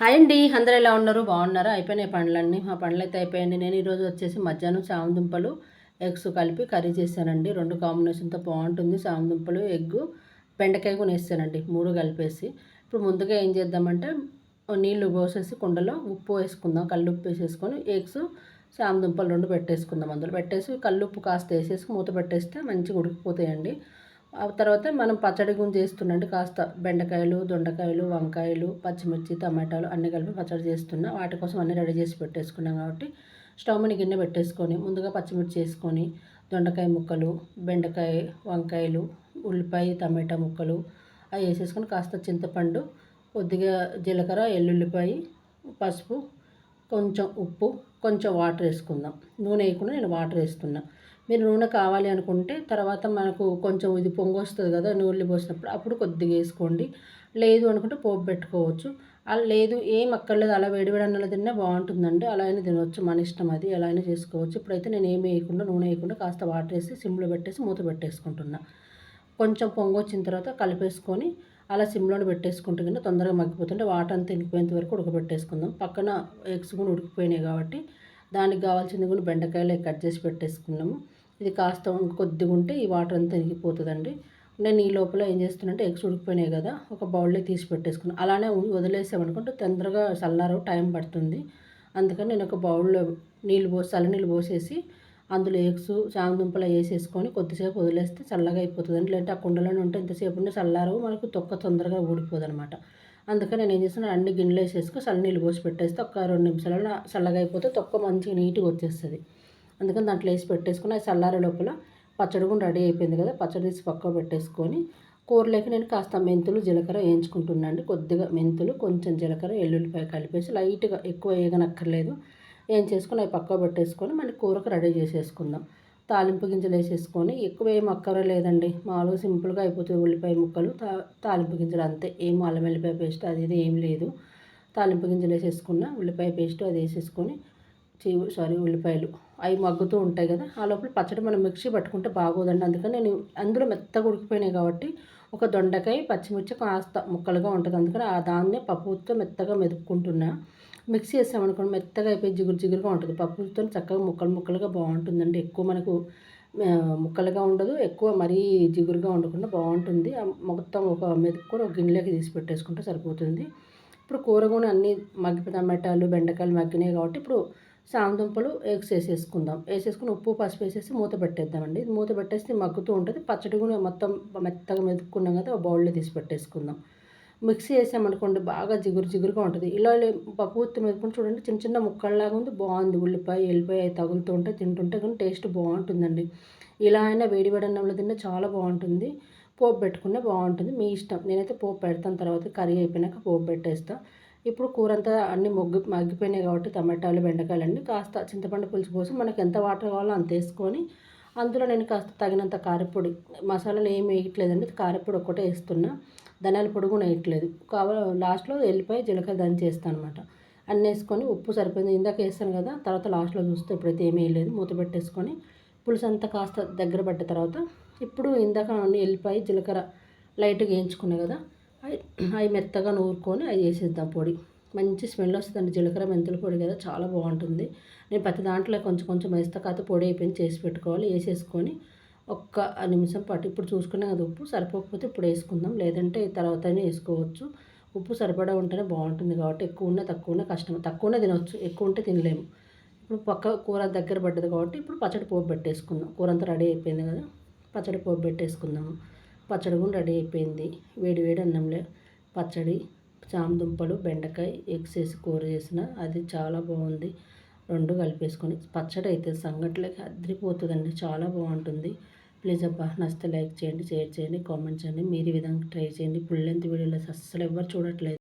Hi అండి అందరూ ఎలా ఉన్నారు? బాగున్నారా? అయిపోయినాయి పండ్లన్నీ. మా పండ్లు అయితే అయిపోయాయండి. నేను ఈరోజు వచ్చేసి మధ్యాహ్నం సామదుంపలు ఎగ్స్ కలిపి కర్రీ చేశానండి. రెండు కాంబినేషన్తో బాగుంటుంది. సామదుంపలు ఎగ్గు బెండకాయ కొనేస్తానండి మూడు కలిపేసి. ఇప్పుడు ముందుగా ఏం చేద్దామంటే నీళ్ళు పోసేసి కుండలో ఉప్పు వేసుకుందాం. కళ్ళు ఉప్పు వేసేసుకొని ఎగ్స్ సామదుంపలు రెండు పెట్టేసుకుందాం అందులో. పెట్టేసి కల్లుప్పు కాస్త వేసేసి మూత పెట్టేస్తే మంచిగా ఉడికిపోతాయండి. తర్వాత మనం పచ్చడి గుంజ చేస్తున్నట్టు కాస్త బెండకాయలు దొండకాయలు వంకాయలు పచ్చిమిర్చి టమాటాలు అన్నీ కలిపి పచ్చడి చేస్తున్నా. వాటి కోసం అన్నీ రెడీ చేసి పెట్టేసుకున్నాం కాబట్టి స్టవ్ మీద గిన్నె పెట్టేసుకొని ముందుగా పచ్చిమిర్చి వేసుకొని దొండకాయ ముక్కలు బెండకాయ వంకాయలు ఉల్లిపాయ టమాటా ముక్కలు అవి వేసేసుకొని కాస్త చింతపండు కొద్దిగా జీలకర్ర ఎల్లుల్లిపాయ పసుపు కొంచెం ఉప్పు కొంచెం వాటర్ వేసుకుందాం. నూనె వేయకుండా నేను వాటర్ వేస్తున్నా. మీరు నూనె కావాలి అనుకుంటే తర్వాత మనకు కొంచెం ఇది పొంగు వస్తుంది కదా నూనె పోసినప్పుడు అప్పుడు కొద్దిగా వేసుకోండి. లేదు అనుకుంటే పోపు పెట్టుకోవచ్చు. అలా లేదు ఏం అక్కర్లేదు అలా వేడివేడి అన్నది తిన్నా బాగుంటుందండి. అలా అయినా తినవచ్చు మన ఇష్టం అది. ఎలా అయినా చేసుకోవచ్చు. ఇప్పుడైతే నేను ఏమి వేయకుండా నూనె వేయకుండా కాస్త వాటర్ వేసి సిమ్లో పెట్టేసి మూత పెట్టేసుకుంటున్నా. కొంచెం పొంగు వచ్చిన తర్వాత కలిపేసుకొని అలా సిమ్లోనే పెట్టేసుకుంటే కింద తొందరగా మగ్గిపోతుంటే వాటర్ అంతా ఇనిపోయేంత వరకు ఉడకబెట్టేసుకుందాం. పక్కన ఎగ్స్ కూడా ఉడికిపోయినాయి కాబట్టి దానికి కావాల్సింది కూడా బెండకాయలు కట్ చేసి పెట్టేసుకున్నాము. ఇది కాస్త కొద్దిగా ఉంటే ఈ వాటర్ అంతా ఇనిగిపోతుందండి నేను ఈ లోపల ఏం చేస్తున్నానంటే ఎగ్స్ ఉడికిపోయినాయి కదా ఒక బౌల్లో తీసి పెట్టేసుకున్నాను. అలానే వదిలేసామనుకుంటే తొందరగా చల్లారు టైం పడుతుంది. అందుకని నేను ఒక బౌల్లో నీళ్ళు పోసి చల్ల నీళ్ళు పోసేసి అందులో ఎగ్స్ చామదుంపలు వేసేసుకొని కొద్దిసేపు వదిలేస్తే చల్లగా అయిపోతుంది. లేదంటే ఆ కుండలోనే ఉంటే ఇంతసేపు ఉంటే చల్లారవు మనకు తొక్క తొందరగా ఊడిపోదు అనమాట అందుకని నేను ఏం చేస్తున్నాను అన్ని గిన్నెలు వేసేసుకొని చల్ల నీళ్ళు పోసి పెట్టేస్తే ఒక రెండు నిమిషాలలో చల్లగా అయిపోతే తొక్క మంచిగా నీట్గా వచ్చేస్తుంది. అందుకని దాంట్లో వేసి పెట్టేసుకుని అది చల్లారే లోపల పచ్చడి కూడా రెడీ అయిపోయింది కదా పచ్చడి తీసి పక్క పెట్టేసుకొని కూరలోకి నేను కాస్త మెంతులు జీలకర్ర వేయించుకుంటున్నాను కొద్దిగా మెంతులు కొంచెం జీలకర్ర ఎల్లుల్లిపాయ కలిపేసి లైట్గా ఎక్కువ వేయగనక్కర్లేదు ఏం చేసుకుని అవి పక్క పెట్టేసుకొని మళ్ళీ కూరకు రెడీ చేసేసుకుందాం. తాలింపు గింజలు వేసేసుకొని ఎక్కువ ఏం అక్కర లేదండి మామూలుగా సింపుల్గా అయిపోతుంది ఉల్లిపాయ ముక్కలు. తా తాలింపు గింజలు అంతే. ఏం అల్లం వెల్లిపాయ పేస్ట్ అది ఇది ఏం లేదు. తాలింపు గింజలు వేసేసుకున్న ఉల్లిపాయ పేస్ట్ అది వేసేసుకొని సారీ ఉల్లిపాయలు అవి మగ్గుతూ ఉంటాయి కదా. ఆ లోపల పచ్చడి మనం మిక్సీ పట్టుకుంటే బాగోదండి. అందుకని నేను అందులో మెత్తగా ఉడికిపోయినాయి కాబట్టి ఒక దొండకాయ పచ్చిమిర్చి కాస్త ముక్కలుగా ఉంటుంది. అందుకని ఆ దాన్నే పప్పుతో మెత్తగా మెదుపుకుంటున్నా. మిక్సీ వేసామనుకోండి మెత్తగా అయిపోయి జిగురు జిగురుగా ఉంటుంది. పప్పుతో చక్కగా ముక్కలు ముక్కలుగా బాగుంటుందండి. ఎక్కువ మనకు ముక్కలుగా ఉండదు ఎక్కువ మరీ జిగురుగా ఉండకుండా బాగుంటుంది. మొత్తం ఒక మెతుకు కూడా ఒక గిన్నెలోకి తీసి పెట్టేసుకుంటే సరిపోతుంది. ఇప్పుడు కూర కూడా అన్నీ మగ్గి టమాటాలు బెండకాయలు మగ్గినాయి కాబట్టి ఇప్పుడు సామదుంపలు ఎగ్స్ వేసేసుకుందాం. వేసేసుకుని ఉప్పు పసుపు వేసేసి మూత పెట్టేద్దామండి. మూత పెట్టేస్తే మగ్గుతూ ఉంటుంది. పచ్చడి కూడా మొత్తం మెత్తగా మెతుక్కున్నాం కదా బౌల్లో తీసి పెట్టేసుకుందాం. మిక్సీ వేసామనుకోండి బాగా జిగురు జిగురుగా ఉంటుంది. ఇలా పప్పు ఉత్తి మెదుకుని చూడండి చిన్న చిన్న ముక్కల్లాగా ఉంది. బాగుంది. ఉల్లిపాయ ఎల్లిపాయ తగులుతూ ఉంటే తింటుంటే కానీ టేస్ట్ బాగుంటుందండి. ఇలా అయినా వేడి వేడి అన్నంలో తిన్నా చాలా బాగుంటుంది. పోపు పెట్టుకున్నా బాగుంటుంది. మీ ఇష్టం. నేనైతే పోపు పెడతాను తర్వాత కర్రీ అయిపోయినాక పోపు పెట్టేస్తాను ఇప్పుడు కూర అంతా అన్ని మొగ్గు మగ్గిపోయినాయి కాబట్టి టమాటాలు బెండకాయలు అన్నీ కాస్త చింతపండు పులుసు పోసి మనకు ఎంత వాటర్ కావాలో అంత వేసుకొని అందులో నేను కాస్త తగినంత కారపొడి మసాలాలు ఏమి వేయట్లేదండి. కారపొడి ఒక్కటే వేస్తున్నా. ధనియాల పొడి కూడా వేయట్లేదు. కావాలి లాస్ట్లో వెళ్ళిపోయి జీలకర్ర దంచి వేస్తాను అనమాట అన్నీ వేసుకొని ఉప్పు సరిపోయింది. ఇందాక వేస్తాను కదా తర్వాత లాస్ట్లో చూస్తే ఇప్పుడైతే ఏమీ వేయలేదు. మూత పెట్టేసుకొని పులుసు అంతా కాస్త దగ్గర పడ్డ తర్వాత ఇప్పుడు ఇందాక అన్ని వెళ్ళిపోయి జీలకర్ర లైట్గా వేయించుకున్నాయి కదా అవి అవి మెత్తగా నూరుకొని అవి వేసేద్దాం పొడి. మంచి స్మెల్ వస్తుందండి జీలకర్ర మెంతుల పొడి కదా చాలా బాగుంటుంది. నేను ప్రతి దాంట్లో కొంచెం కొంచెం వేస్తా కాకపోతే పొడి అయిపోయింది చేసి పెట్టుకోవాలి. వేసేసుకొని ఒక్క నిమిషం పాటు. ఇప్పుడు చూసుకునే కదా ఉప్పు సరిపోకపోతే ఇప్పుడు వేసుకుందాం. లేదంటే తర్వాత వేసుకోవచ్చు. ఉప్పు సరిపడా ఉంటేనే బాగుంటుంది కాబట్టి ఎక్కువ ఉన్న తక్కువ ఉన్న కష్టం. తక్కువనే తినవచ్చు ఎక్కువ ఉంటే తినలేము. ఇప్పుడు పక్క కూర దగ్గర పడ్డది కాబట్టి ఇప్పుడు పచ్చడి పోపు పెట్టేసుకుందాం. కూర అంతా రెడీ అయిపోయింది కదా పచ్చడి పోపు పెట్టేసుకుందాము. పచ్చడి కూడా రెడీ అయిపోయింది. వేడి వేడి అన్నంలో పచ్చడి చామదుంపలు బెండకాయ ఎగ్స్ వేసి కూర చేసిన అది చాలా బాగుంది. రెండు కలిపేసుకొని పచ్చడి అయితే సంగట్లోకి అద్రిపోతుందండి. చాలా బాగుంటుంది. ప్లీజ్ అబ్బా నచ్చితే లైక్ చేయండి షేర్ చేయండి కామెంట్ చేయండి. మీరు ఈ విధంగా ట్రై చేయండి. ఫుల్ లెంత్ వీడియోలో అస్సలు ఎవరు చూడట్లేదు.